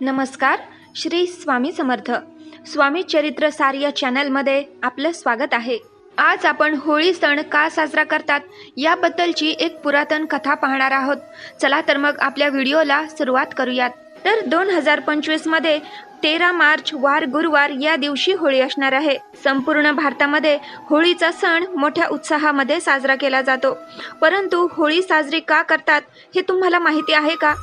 नमस्कार श्री स्वामी समर्थ. स्वामी चरित्र सार या चॅनलमध्ये आपलं स्वागत आहे. आज आपण होळी सण का साजरा करतात याबद्दलची एक पुरातन कथा पाहणार आहोत. चला तर मग आपल्या व्हिडिओला सुरुवात करूयात. तर दोन हजार पंचवीसमध्ये तेरा मार्च वार गुरुवार या दिवशी होळी असणार आहे. संपूर्ण भारतामध्ये होळीचा सण मोठ्या उत्साहामध्ये साजरा केला जातो. परंतु होळी साजरी का करतात हे तुम्हाला माहिती आहे का?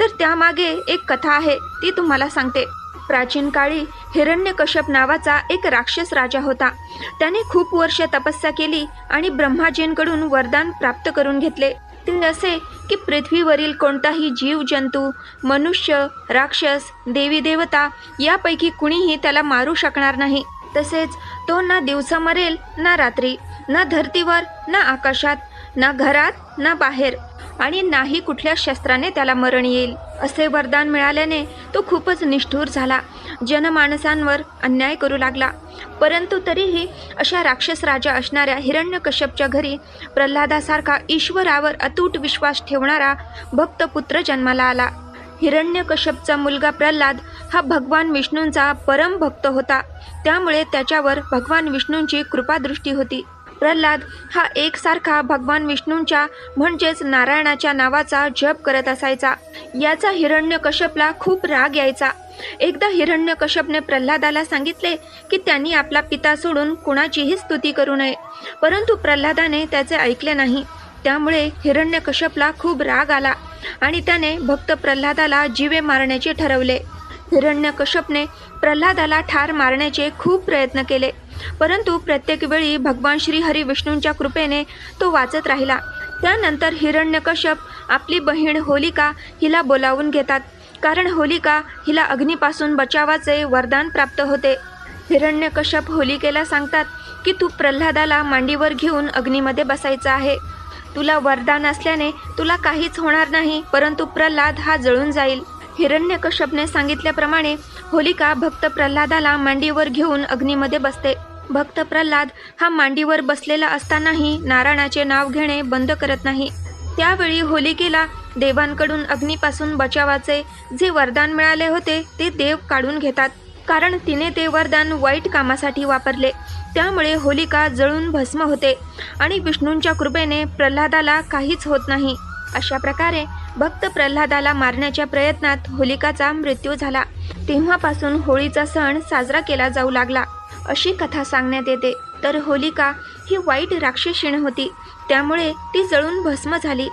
तर त्यामागे एक कथा आहे ती तुम्हाला सांगते. प्राचीन काळी हिरण्यकश्यप नावाचा एक राक्षस राजा होता. त्याने खूप वर्ष तपस्या केली आणि ब्रह्माजींकडून वरदान प्राप्त करून घेतले. ते असे की पृथ्वीवरील कोणताही जीव जंतू मनुष्य राक्षस देवी देवता यापैकी कुणीही त्याला मारू शकणार नाही. तसेच तो ना दिवसा मरेल ना रात्री ना धरतीवर ना आकाशात ना घरात ना बाहेर. आणि नाही कुठल्या शस्त्राने त्याला मरण येईल. असे वरदान मिळाल्याने तो खूपच निष्ठूर झाला. जनमानसांवर अन्याय करू लागला. परंतु तरीही अशा राक्षस राजा असणाऱ्या हिरण्यकश्यपच्या घरी प्रल्हादासारखा ईश्वरावर अतूट विश्वास ठेवणारा भक्तपुत्र जन्माला आला. हिरण्यकश्यपचा मुलगा प्रल्हाद हा भगवान विष्णूंचा परम भक्त होता. त्यामुळे त्याच्यावर भगवान विष्णूंची कृपादृष्टी होती. प्रल्हाद हा एकसारखा भगवान विष्णूंच्या म्हणजेच नारायणाच्या नावाचा जप करत असायचा. याचा हिरण्यकश्यपला खूप राग यायचा. एकदा हिरण्यकश्यपने प्रल्हादाला सांगितले की त्यांनी आपला पिता सोडून कुणाचीही स्तुती करू नये. परंतु प्रल्हादाने त्याचे ऐकले नाही. त्यामुळे हिरण्यकश्यपला खूप राग आला आणि त्याने भक्त प्रल्हादाला जीवे मारण्याचे ठरवले. हिरण्यकश्यपने प्रल्हादाला ठार मारण्याचे खूप प्रयत्न केले. परंतु प्रत्येक वेळी भगवान श्री हरी विष्णूंच्या कृपेने तो वाचत राहिला. त्यानंतर हिरण्यकश्यप आपली बहीण होलिका हिला बोलावून घेतात. कारण होलिका हिला अग्नीपासून बचावाचे वरदान प्राप्त होते. हिरण्यकश्यप होलिकेला सांगतात की तू प्रल्हादाला मांडीवर घेऊन अग्नीमध्ये बसायचं आहे. तुला वरदान असल्याने तुला काहीच होणार नाही परंतु प्रल्हाद हा जळून जाईल. हिरण्यकश्यपने सांगितल्याप्रमाणे होलिका भक्त प्रल्हादाला मांडीवर घेऊन अग्नीमध्ये बसते. भक्त प्रल्हाद हा मांडीवर बसलेला असतानाही नारायणाचे नाव घेणे बंद करत नाही. त्यावेळी होलिकेला देवांकडून अग्नीपासून बचावाचे जे वरदान मिळाले होते ते देव काढून घेतात. कारण तिने ते वरदान वाईट कामासाठी वापरले. त्यामुळे होलिका जळून भस्म होते आणि विष्णूंच्या कृपेने प्रल्हादाला काहीच होत नाही. अशा प्रकारे भक्त प्रल्हादाला मारण्याच्या प्रयत्नात होलिकाचा मृत्यू झाला. तेव्हापासून होळीचा सण साजरा केला जाऊ लागला. अशी कथा सांगण्यात येते. तर होलिका ही वाईट राक्षसीण होती. त्यामुळे ती जळून भस्म झाली.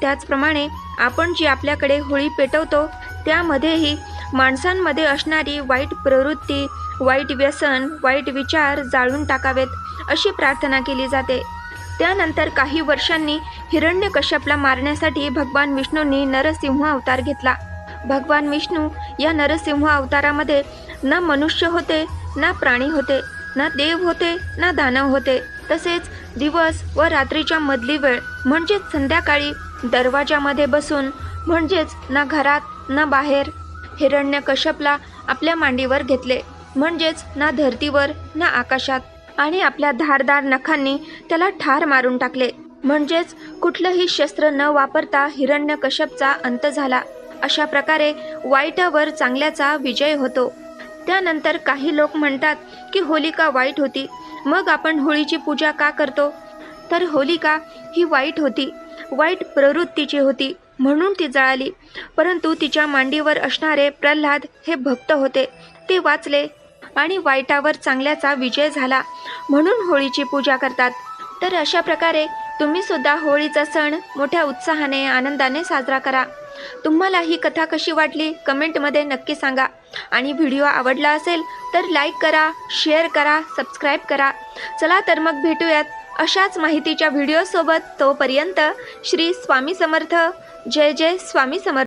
त्याचप्रमाणे आपण जी आपल्याकडे होळी पेटवतो त्यामध्येही माणसांमध्ये असणारी वाईट प्रवृत्ती वाईट व्यसन वाईट विचार जाळून टाकावेत अशी प्रार्थना केली जाते. त्यानंतर काही वर्षांनी हिरण्यकश्यपला मारण्यासाठी भगवान विष्णूंनी नरसिंह अवतार घेतला. भगवान विष्णू या नरसिंह अवतारामध्ये ना मनुष्य होते ना प्राणी होते ना देव होते ना दानव होते. तसेच दिवस व रात्रीच्या मधली वेळ म्हणजेच संध्याकाळी दरवाजामध्ये बसून म्हणजेच ना घरात ना बाहेर हिरण्यकश्यपला आपल्या मांडीवर घेतले. म्हणजेच ना धरतीवर ना आकाशात. आणि आपल्या धारदार नखांनी त्याला ठार मारून टाकले. म्हणजेच कुठलंही शस्त्र न वापरता हिरण्यकश्यपचा अंत झाला. अशा प्रकारे वाईटावर चांगल्याचा विजय होतो. त्यानंतर काही लोक म्हणतात की होलिका वाईट होती. मग आपण होळीची पूजा का करतो? तर होलिका ही वाईट होती. वाईट प्रवृत्तीची होती. म्हणून ती जळाली. परंतु तिच्या मांडीवर असणारे प्रल्हाद हे भक्त होते. ते वाचले आणि वाईटावर चांगल्याचा विजय झाला म्हणून होळीची पूजा करतात. तर अशा प्रकारे तुम्ही सुद्धा होळीचा सण मोठ्या उत्साहाने आनंदाने साजरा करा. तुम्हाला ही कथा कशी वाटली कमेंटमध्ये नक्की सांगा. आणि व्हिडिओ आवडला असेल तर लाईक करा शेअर करा सबस्क्राईब करा. चला तर मग भेटूयात अशाच माहितीच्या व्हिडिओसोबत. तोपर्यंत श्री स्वामी समर्थ. जय जय स्वामी समर्थ.